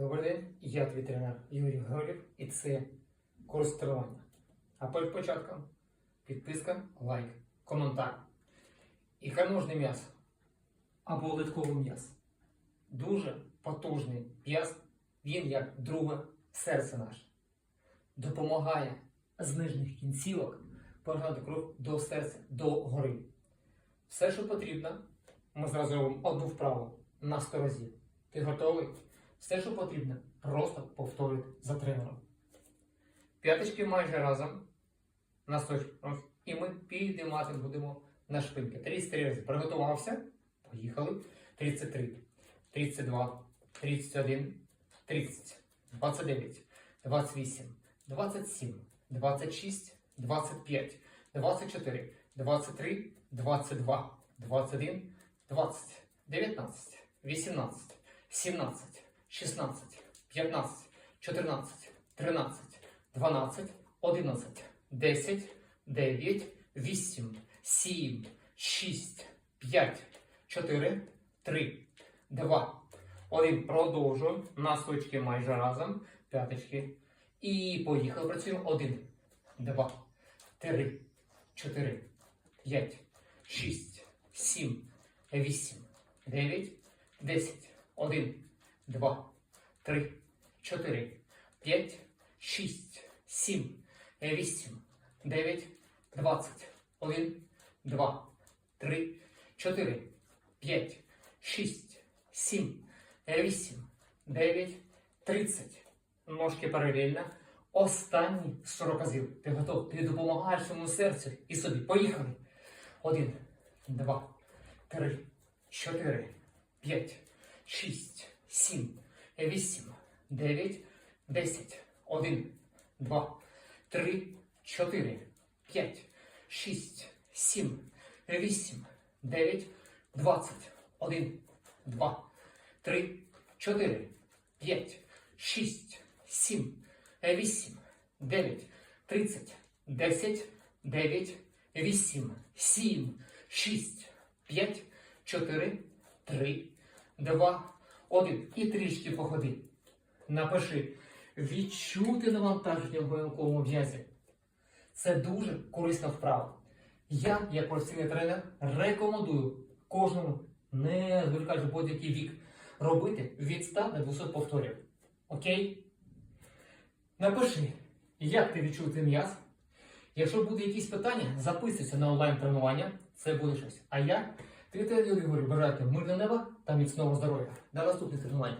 Добрий день, я твій тренер Юрій Григорів і це курс тренування. А перед початком підписка, лайк, коментар. І карножне м'ясо або литкове м'ясо. Дуже потужний м'яз, він як друге серце наше. Допомагає з нижніх кінцівок погнати кров до серця, до гори. Все, що потрібно, ми зразу робимо одну вправу на 100 разів. Ти готовий? Все, що потрібно, просто повторюй за тренером. П'яточки майже разом. Носочки. І ми підіймати будемо на шпинки. 33 рази. Приготувався. Поїхали. 33, 32, 31, 30, 29, 28, 27, 26, 25, 24, 23, 22, 21, 20, 19, 18, 17, 16, 15, 14, 13, 12, 11, 10, 9, 8, 7, 6, 5, 4, 3, 2, 1. Продовжуємо. Носочки майже разом. П'яточки. І поїхали. Працюємо. 1, 2, 3, 4, 5, 6, 7, 8, 9, 10, 1, 2, 3, 4, 5, 6, 7, 8, 9, 20, 1, 2, 3, 4, 5, 6, 7, 8, 9, 30. Ножки паралельно. Останні 40 разів. Ти готов? Ти допомагаєш своєму серцю і собі. Поїхали. Один, два, три, чотири, п'ять, шість, сім, вісім, дев'ять, десять, один, два, три, чотири, п'ять, шість, сім, вісім, дев'ять, двадцять, один, два, три, чотири, п'ять, шість, сім, вісім, дев'ять, тридцять, десять, дев'ять, вісім, сім, шість, п'ять, чотири, три, два, один. І трішки походи. Напиши відчути навантаження в голенковому м'язі. Це дуже корисна вправа. Я, як професійний тренер, рекомендую кожному, не зволікаючи будь-який вік, робити від 100 до 200 повторів. Окей? Напиши, як ти відчув цей м'яз. Якщо буде якісь питання, записуйся на онлайн-тренування, це буде щось. А я, Юрій Григорій, бажаю тобі мирного неба та міцного здоров'я. До наступних тренувань.